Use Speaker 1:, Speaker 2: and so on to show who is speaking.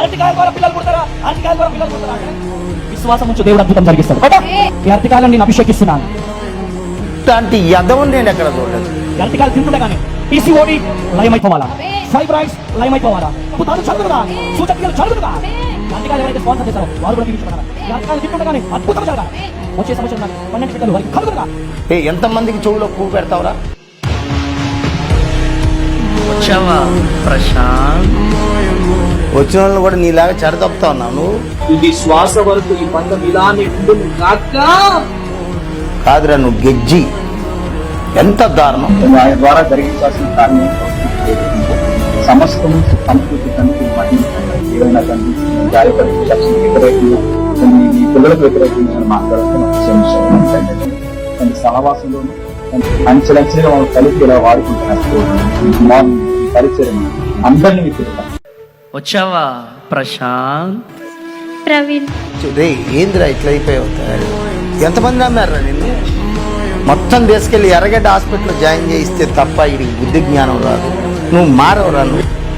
Speaker 1: అరటికాయ ద్వారా పిల్లలు పుడతారా? అరటికాయ ద్వారా పిల్లలు పుడతారా? విశ్వాసం నుంచి దేవుడు అద్భుతం జరిగిస్తాడు. కదా ఈ అరటికాయలను నేను అభిషేకిస్తున్నాను.
Speaker 2: ఇట్లాంటి యదవం నేను ఎక్కడ చూడలేదు.
Speaker 1: అరటికాయలు తింటుండగానే పీసీఓడి లయమైపోవాలా? లయమైపోవాలా? అద్భుతాలు చదువుగా సూచక్రియలు చదువుగా అరటికాయలు ఎవరైతే స్పాన్సర్ చేశారో వారు కూడా అరటికాయలు తింటుండగానే అద్భుతం జరగాలి? వచ్చే సంవత్సరం పన్నెండు బిడ్డలు వారికి కలుగుగా
Speaker 2: ఏ ఎంతమందికి చెవులో పువ్వు పెడతావురా?
Speaker 3: వచ్చావా? ప్రశాంత్.
Speaker 2: వచ్చిన వాళ్ళు కూడా నీలాగా చెడదొప్పుతా ఉన్నావు నువ్వు?
Speaker 4: ఇది శ్వాస వరకు ఈ బంధం ఇలానే ఉండును కాక
Speaker 2: కాదురా నువ్వు గెజ్జి. ఎంత దారుణం.
Speaker 5: ఆయన ద్వారా జరిగించాల్సిన కార్యం సమస్తము సంస్కృతి ఏదైనా తండ్రి జారిపడి వ్యతిరేకంగా తండ్రి ఈ పిల్లలకు వ్యతిరేకంగా నేను మాట్లాడుతున్న క్షమించాను తండ్రి సహవాసంలోను అంచెలంచెలుగా మనం కలిపి ఇలా ఈ పరిచయం అందరినీ మీకు
Speaker 3: వచ్చావా? ప్రశాంత్.
Speaker 6: ప్రవీణ్.
Speaker 2: రే ఏందిరా ఇట్లా అయిపోయావు? ఎంతమంది నమ్మారా నిన్ను? మొత్తం తీసుకెళ్ళి ఎర్రగడ్డ హాస్పిటల్లో జాయిన్ చేయిస్తే తప్ప వీడికి బుద్ధి జ్ఞానం రాదు. నువ్వు మారవరా నువ్వు.